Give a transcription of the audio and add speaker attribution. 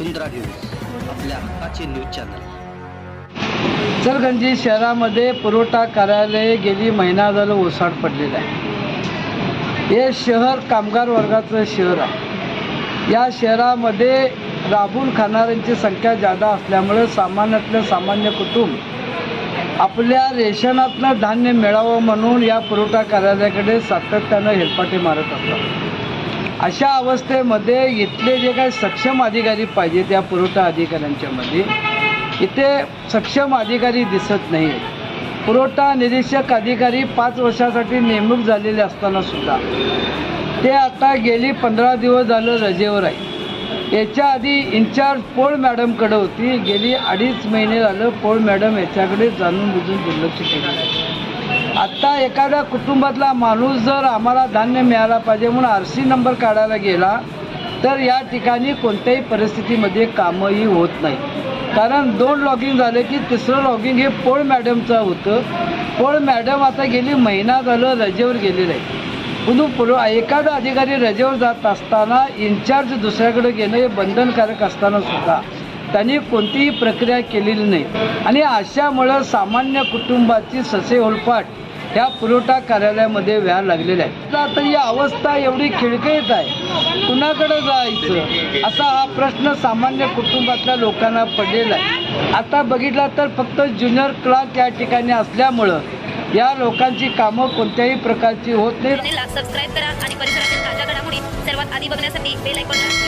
Speaker 1: वसुंधरा news आपल्या हक्काचे news channel.
Speaker 2: Ichalkaranji शहरामध्ये पुरवठा कार्यालय गेली महिना झालं ओसाड पडलेलं आहे. हे शहर कामगार वर्गाचं शहर आहे. या शहरामध्ये राबून खाणाऱ्यांची संख्या जादा असल्यामुळे सामान्यातलं सामान्य कुटुंब आपल्या रेशनातनं धान्य मिळावं म्हणून या पुरवठा कार्यालयाकडे सातत्यानं हेलपाटे मारत असतात. अशा अवस्थेमध्ये इथले जे काही सक्षम अधिकारी पाहिजेत त्या पुरवठा अधिकाऱ्यांच्यामध्ये इथे सक्षम अधिकारी दिसत नाही पुरवठा निरीक्षक अधिकारी पाच वर्षासाठी नेमणूक झालेले असतानासुद्धा ते आता गेली पंधरा दिवस झालं रजेवर आहे. याच्या आधी इन्चार्ज पोळ मॅडमकडे होती. गेली अडीच महिने झालं पोळ मॅडम याच्याकडे जाणून बुजून दुर्लक्ष केलं. आत्ता एखाद्या कुटुंबातला माणूस जर आम्हाला धान्य मिळाला पाहिजे म्हणून आर सी नंबर काढायला गेला तर या ठिकाणी कोणत्याही परिस्थितीमध्ये कामही होत नाही. कारण दोन लॉगिंग झाले की तिसरं लॉगिंग हे पोळ मॅडमचं होतं. पोळ मॅडम आता गेली महिना झालं रजेवर गेलेलं आहे. म्हणून पुर एखादा अधिकारी रजेवर जात असताना इन्चार्ज दुसऱ्याकडे घेणं हे बंधनकारक असताना सुद्धा त्यांनी कोणतीही प्रक्रिया केलेली नाही. आणि अशामुळं सामान्य कुटुंबाची ससे होलपाट ह्या पुरवठा कार्यालयामध्ये व्हायला लागलेल्या आहेत आता ही अवस्था एवढी खिळखळीत आहे. कुणाकडे जायचं? असा हा प्रश्न सामान्य कुटुंबातल्या लोकांना पडलेला आहे. आता बघितला तर फक्त ज्युनियर क्लार्क या ठिकाणी असल्यामुळं या लोकांची कामं कोणत्याही प्रकारची होत
Speaker 3: नाही. सबस्क्राईब करा आणि परिसरातील ताज्या घडामोडी सर्वात आधी बघण्यासाठी बेल ऐकून